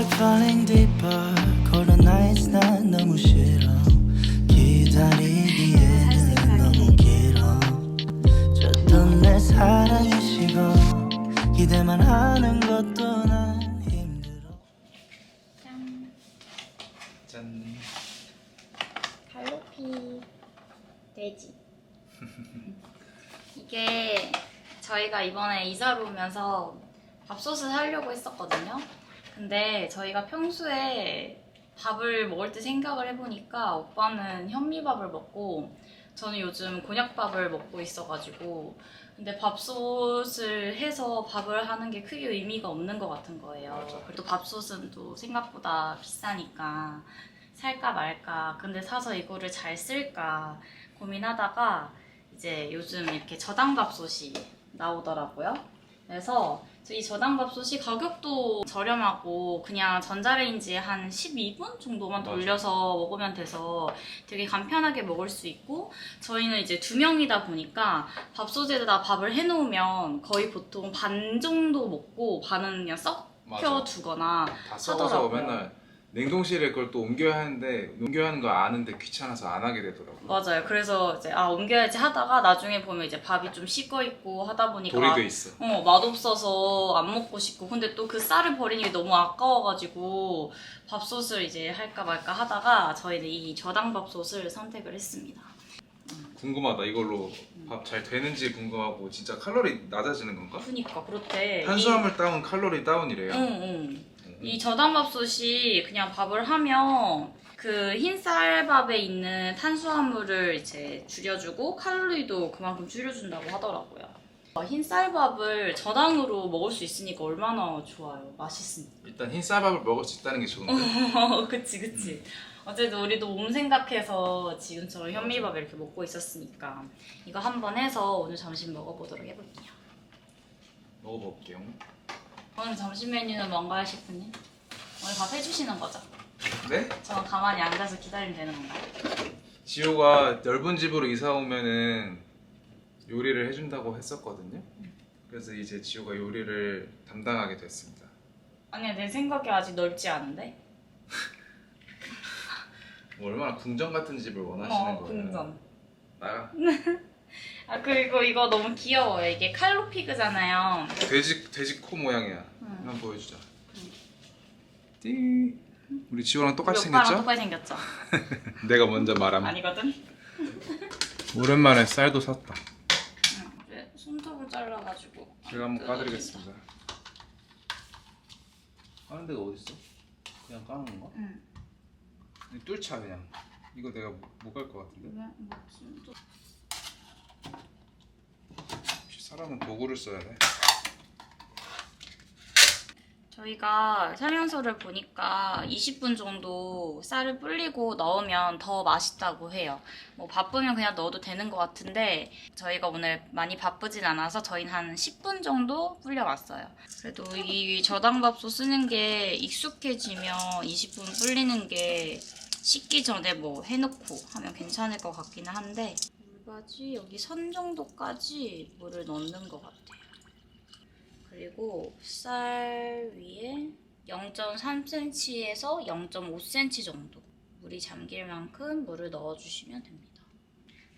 like falling deeper Cold nights 난 너무 싫어 기다리기에는 너무 길어 줬던 내 사랑이 식어 기대만 하는 것도 난 힘들어 짠. 짠. 갈로피 돼지. 이게 저희가 이번에 이사를 오면서 밥솥을 사려고 했었거든요. 근데 저희가 평소에 밥을 먹을 때 생각을 해보니까 오빠는 현미밥을 먹고 저는 요즘 곤약밥을 먹고 있어가지고 근데 밥솥을 해서 밥을 하는 게 크게 의미가 없는 것 같은 거예요. 맞아. 그리고 밥솥은 또 생각보다 비싸니까 살까 말까. 근데 사서 이거를 잘 쓸까 고민하다가 이제 요즘 이렇게 저당 밥솥이 나오더라고요. 그래서 이 저당밥솥이 가격도 저렴하고 그냥 전자레인지에 한 12분 정도만. 돌려서 먹으면 돼서 되게 간편하게 먹을 수 있고 저희는 이제 두 명이다 보니까 밥솥에다 밥을 해놓으면 거의 보통 반 정도 먹고 반은 그냥 썩혀. 두거나 다 썩어서 하더라고요. 맨날 냉동실에 그걸 또 옮겨야 하는데 옮겨야 하는 거 아는데 귀찮아서 안 하게 되더라고. 맞아요. 그래서 이제 아 옮겨야지 하다가 나중에 보면 이제 밥이 좀 식어 있고 하다 보니까 돌이 맛- 돼 있어. 어, 맛없어서 안 먹고 싶고 근데 또 그 쌀을 버리는 게 너무 아까워가지고 밥솥을 이제 할까 말까 하다가 저희는 이 저당 밥솥을 선택을 했습니다. 궁금하다. 이걸로 밥 잘 되는지 궁금하고 진짜 칼로리 낮아지는 건가? 그니까 그렇대. 탄수화물 다운, 칼로리 다운이래요. 응, 응. 음. 이 저당밥솥이 그냥 밥을 하면 그 흰쌀밥에 있는 탄수화물을 이제 줄여주고 칼로리도 그만큼 줄여준다고 하더라고요. 어, 흰쌀밥을 저당으로 먹을 수 있으니까 얼마나 좋아요. 맛있으니까. 일단 흰 쌀밥을 먹을 수 있다는 게 좋은데. 어, 그치, 그치. 어쨌든 우리도 몸 생각해서 지금처럼 현미밥 이렇게 먹고 있었으니까 이거 한번 해서 오늘 점심 먹어보도록 해볼게요. 먹어볼게요. 오늘 점심 메뉴는 뭔가요, 셰프님? 오늘 밥 해주시는 거죠? 네? 저는 가만히 앉아서 기다리면 되는 건가요? 지호가 넓은 집으로 이사 오면은 요리를 해준다고 했었거든요. 그래서 이제 지호가 요리를 담당하게 됐습니다. 아니야, 내 생각이 아직 넓지 않은데? 뭐 얼마나 궁전 같은 집을 원하시는 어, 거예요? 궁전. 나가. 아, 그리고 이거 너무 귀여워요. 이게 칼로 피그잖아요. 돼지 돼지 코 모양이야. 응. 한번 보여주자. 띠. 우리 지호랑 똑같이 우리 오빠랑 생겼죠? 똑같이 생겼죠? 내가 먼저 말함. 아니거든? 오랜만에 쌀도 샀다. 응, 이제 손톱을 잘라가지고. 제가 한번. 까드리겠습니다. 까는 데가 어디 있어? 그냥 까는 건가? 응. 뚫자 그냥. 이거 내가 못갈것 같은데. 왜? 뭐, 손톱. 사람은 도구를 써야 돼. 저희가 설명서를 보니까 20분 정도 쌀을 불리고 넣으면 더 맛있다고 해요. 뭐 바쁘면 그냥 넣어도 되는 것 같은데 저희가 오늘 많이 바쁘진 않아서 저희는 한 10분 정도 불려왔어요. 그래도 이 저당밥솥 쓰는 게 익숙해지면 20분 불리는 게 식기 전에 뭐 해놓고 하면 괜찮을 것 같기는 한데 물바지 여기 선 정도까지 물을 넣는 것 같아요. 그리고 쌀 위에 0.3cm에서 0.5cm 정도 물이 잠길 만큼 물을 넣어주시면 됩니다.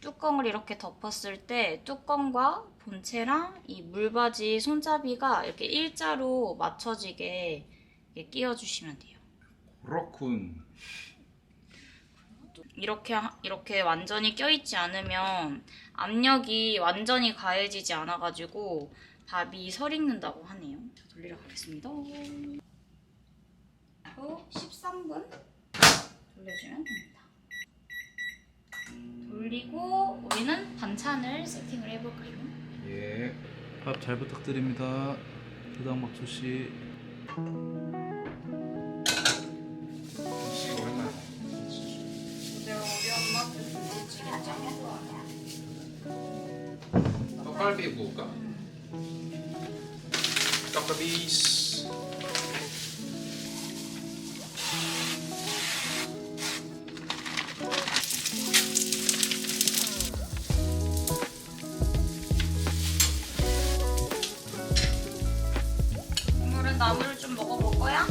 뚜껑을 이렇게 덮었을 때 뚜껑과 본체랑 이 물바지 손잡이가 이렇게 일자로 맞춰지게 이렇게 끼워주시면 돼요. 그렇군. 이렇게 하- 이렇게 완전히 껴있지 않으면 압력이 완전히 가해지지 않아가지고 밥이 설 익는다고 하네요. 자, 돌리러 가겠습니다. 그리고 13분 돌려주면 됩니다. 돌리고 우리는 반찬을 세팅을 해볼까요? 예. 밥 잘 부탁드립니다. 부당밥솥이. 떡갈비 구울까? 떡갈비스. 오늘은 나물을 좀 먹어볼 거야?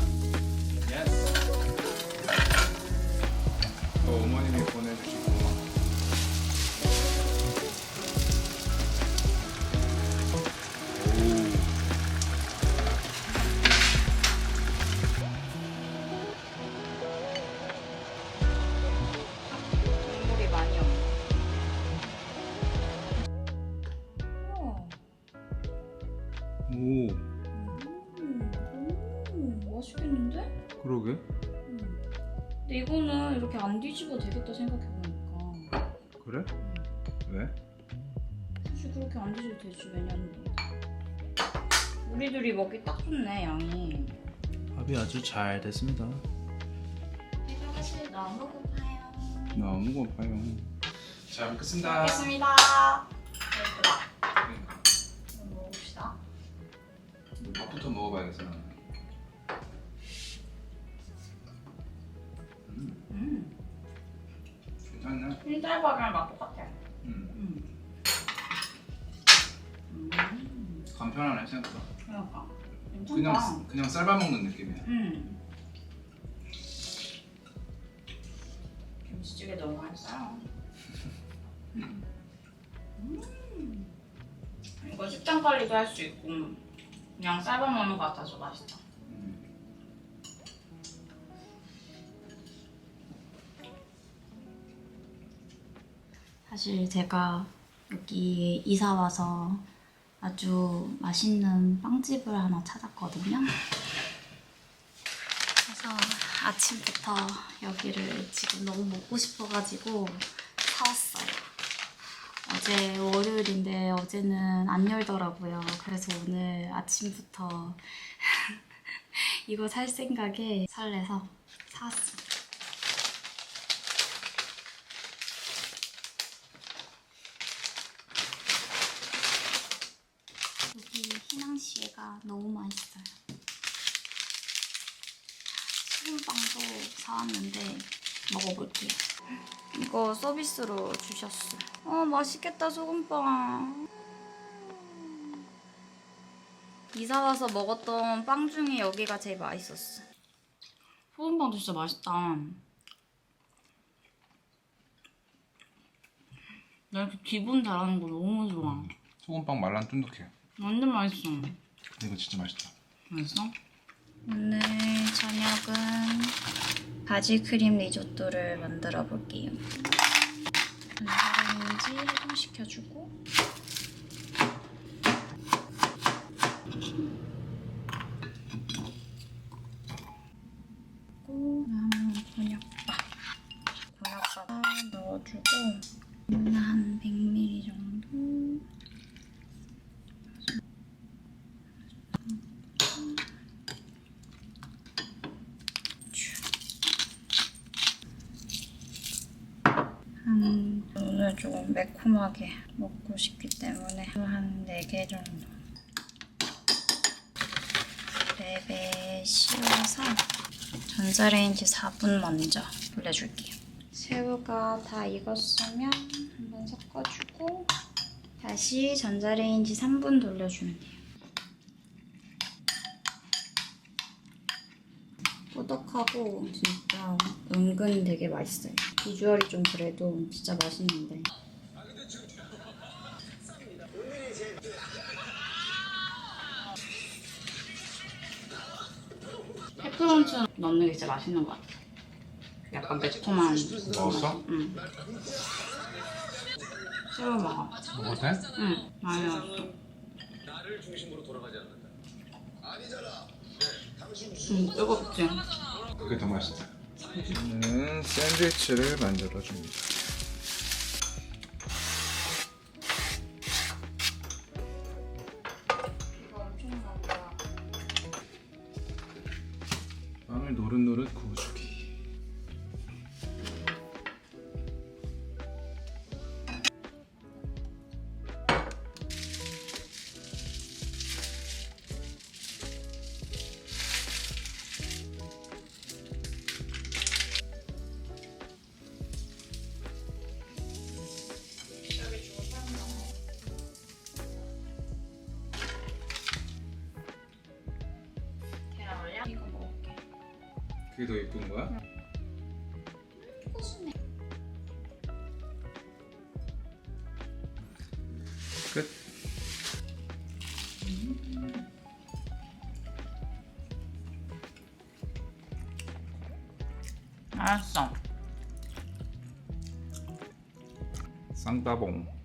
근데 이거는 이렇게 안 뒤집어 되겠다 생각해보니까. 그래? 왜? 사실 그렇게 안 뒤집어 되지 왜냐면 우리들이 먹기 딱 좋네 양이. 밥이 아주 잘 됐습니다. 제가 사실 너무 고파요. 너무 고파요. 잘 먹겠습니다. 먹겠습니다. 예쁘다. 그러니까. 이거 먹읍시다. 밥부터 먹어봐야겠어. 나는. 괜찮네. 흰쌀밥이랑 맛 똑같아. 음, 음. 음. 간편하네 생각보다. 그러니까. 괜찮다. 그냥 그냥 쌀밥 먹는 느낌이야. 음. 김치찌개 너무 맛있어요. 음. 이거 식단 관리도 할 수 있고 그냥 쌀밥 먹는 거 같아서 맛있다. 사실 제가 여기 이사 와서 아주 맛있는 빵집을 하나 찾았거든요. 그래서 아침부터 여기를 지금 너무 먹고 싶어가지고 사왔어요. 어제 월요일인데 어제는 안 열더라고요. 그래서 오늘 아침부터 이거 살 생각에 설레서 사왔습니다. 여기 희낭시에가 너무 맛있어요. 소금빵도 사왔는데 먹어볼게요. 이거 서비스로 주셨어. 어 맛있겠다 소금빵. 이사 와서 먹었던 빵 중에 여기가 제일 맛있었어. 소금빵도 진짜 맛있다. 나 이렇게 기분 잘하는 거 너무 좋아. 소금빵 말랑 쫀득해. 완전 맛있어. 이거 진짜 맛있다. 맛있어? 오늘 저녁은 바질 크림 리조또를 만들어 볼게요. 전자레인지 해동시켜주고 그리고 곤약밥 곤약밥 넣어주고 한 100ml 정도 한 조금 매콤하게 먹고 싶기 때문에 한 4개 정도. 랩에 씌워서 전자레인지 4분 먼저 돌려줄게요. 새우가 다 익었으면 한번 섞어주고 다시 전자레인지 3분 돌려주면 돼요 꾸덕하고 진짜 은근 되게 맛있어요. 비주얼이 좀 그래도 진짜 맛있는데. 페퍼론치 넣는 게 진짜 맛있는 것 같아. 약간 매콤한. 먹었어? 응. 새우 먹어. 먹어도 돼? 응. 많이 넣었어. 응, 뜨겁지? 그게 더 맛있다. 이제는 샌드위치를 만들어 줍니다. 이거 엄청 많다. 빵을 노릇노릇. 계 그게 더 예쁜 거야? 코스메. 끝. 알았어. 쌍따봉.